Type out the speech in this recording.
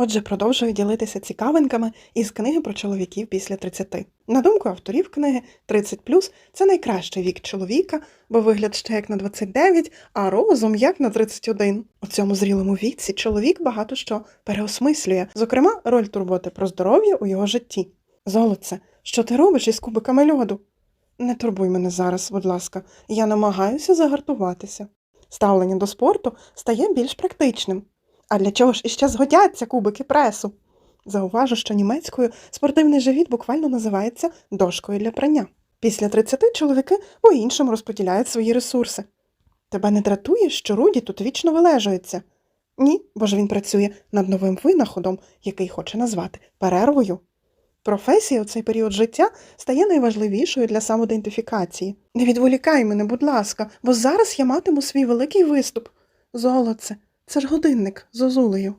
Отже, продовжую ділитися цікавинками із книги про чоловіків після 30. На думку авторів книги, 30 це найкращий вік чоловіка, бо вигляд ще як на 29, а розум як на 31. У цьому зрілому віці чоловік багато що переосмислює, зокрема, роль турботи про здоров'я у його житті. Золоце, що ти робиш із кубиками льоду? Не турбуй мене зараз, будь ласка, я намагаюся загартуватися. Ставлення до спорту стає більш практичним. А для чого ж іще згодяться кубики пресу? Зауважу, що німецькою спортивний живіт буквально називається дошкою для прання. Після 30 чоловіки по-іншому розподіляють свої ресурси. Тебе не дратує, що Руді тут вічно вилежується? Ні, бо ж він працює над новим винаходом, який хоче назвати перервою. Професія у цей період життя стає найважливішою для самоідентифікації. Не відволікай мене, будь ласка, бо зараз я матиму свій великий виступ. Золоце, це ж годинник з озулею.